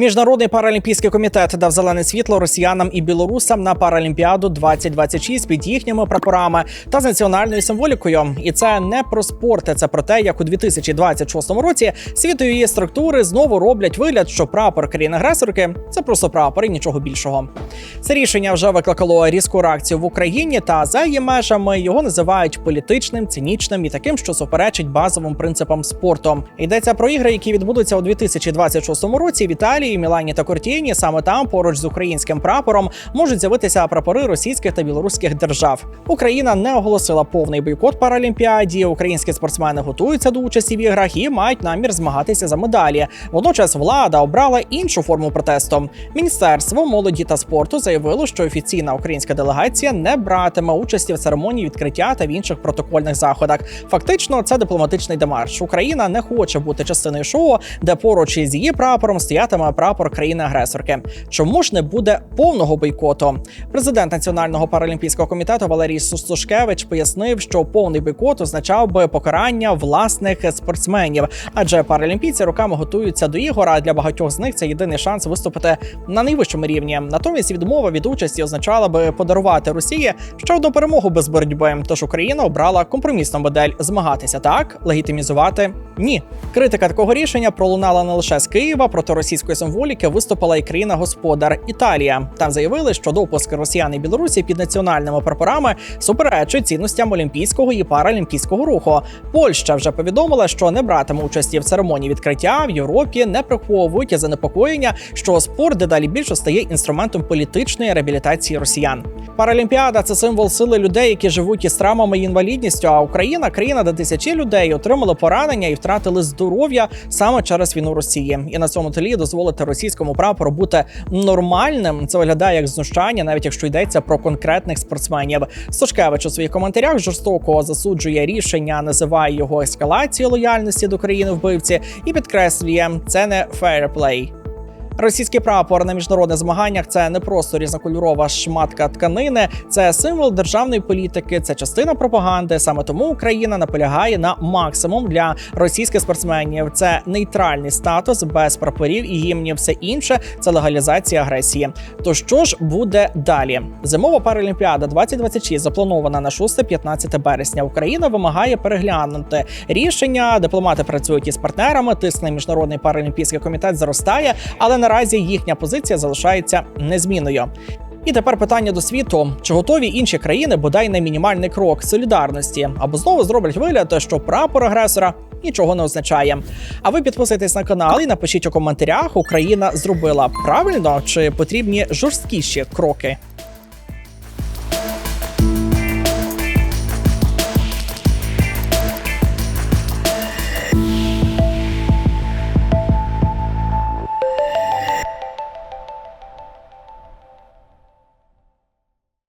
Міжнародний паралімпійський комітет дав зелене світло росіянам і білорусам на Паралімпіаду 2026 під їхніми прапорами та з національною символікою. І це не про спорт, це про те, як у 2026 році світ і її структури знову роблять вигляд, що прапор країни-агресорки це просто прапор і нічого більшого. Це рішення вже викликало різку реакцію в Україні та за її межами його називають політичним, цинічним і таким, що суперечить базовим принципам спорту. Йдеться про ігри, які відбудуться у 2026 році в Італії, Мілані та Кортіні. Саме там, поруч з українським прапором, можуть з'явитися прапори російських та білоруських держав. Україна не оголосила повний бойкот Паралімпіаді. Українські спортсмени готуються до участі в іграх і мають намір змагатися за медалі. Водночас влада обрала іншу форму протесту. Міністерство молоді та спорту заявило, що офіційна українська делегація не братиме участі в церемонії відкриття та в інших протокольних заходах. Фактично, це дипломатичний демарш. Україна не хоче бути частиною шоу, де поруч із її прапором стоятиме прапор країни-агресорки. Чому ж не буде повного бойкоту? Президент Національного паралімпійського комітету Валерій Сустушкевич пояснив, що повний бойкот означав би покарання власних спортсменів, адже паралімпійці роками готуються до ігор. А для багатьох з них це єдиний шанс виступити на найвищому рівні. Натомість відмова від участі означала би подарувати Росії ще одну перемогу без боротьби. Тож Україна обрала компромісну модель змагатися так, легітимізувати ні. Критика такого рішення пролунала не лише з Києва. Проти російської символіки виступила і країна-господар Італія. Там заявили, що допуск росіян і Білорусі під національними прапорами суперечить цінностям олімпійського і паралімпійського руху. Польща вже повідомила, що не братиме участі в церемонії відкриття в Європі, не приховують занепокоєння, що спорт дедалі більше стає інструментом політичної реабілітації росіян. Паралімпіада це символ сили людей, які живуть із травмами і інвалідністю. А Україна країна, де тисячі людей отримали поранення і втратили здоров'я саме через війну Росії. І на цьому тлі дозволити російському прапору бути нормальним. Це виглядає як знущання, навіть якщо йдеться про конкретних спортсменів. Сушкевич у своїх коментарях жорстоко засуджує рішення, називає його ескалацією лояльності до країни вбивці і підкреслює, це не фейерплей. Російський прапор на міжнародних змаганнях це не просто різнокольорова шматка тканини, це символ державної політики, це частина пропаганди. Саме тому Україна наполягає на максимум для російських спортсменів. Це нейтральний статус без прапорів і гімнів. Все інше це легалізація агресії. То що ж буде далі? Зимова паралімпіада 2026 запланована на 6-15 березня. Україна вимагає переглянути рішення. Дипломати працюють із партнерами. Тиск на міжнародний паралімпійський комітет зростає, але наразі їхня позиція залишається незмінною. І тепер питання до світу: чи готові інші країни бодай на мінімальний крок солідарності, або знову зроблять вигляд, що прапор агресора нічого не означає. А ви підписуйтесь на канал і напишіть у коментарях, Україна зробила правильно чи потрібні жорсткіші кроки.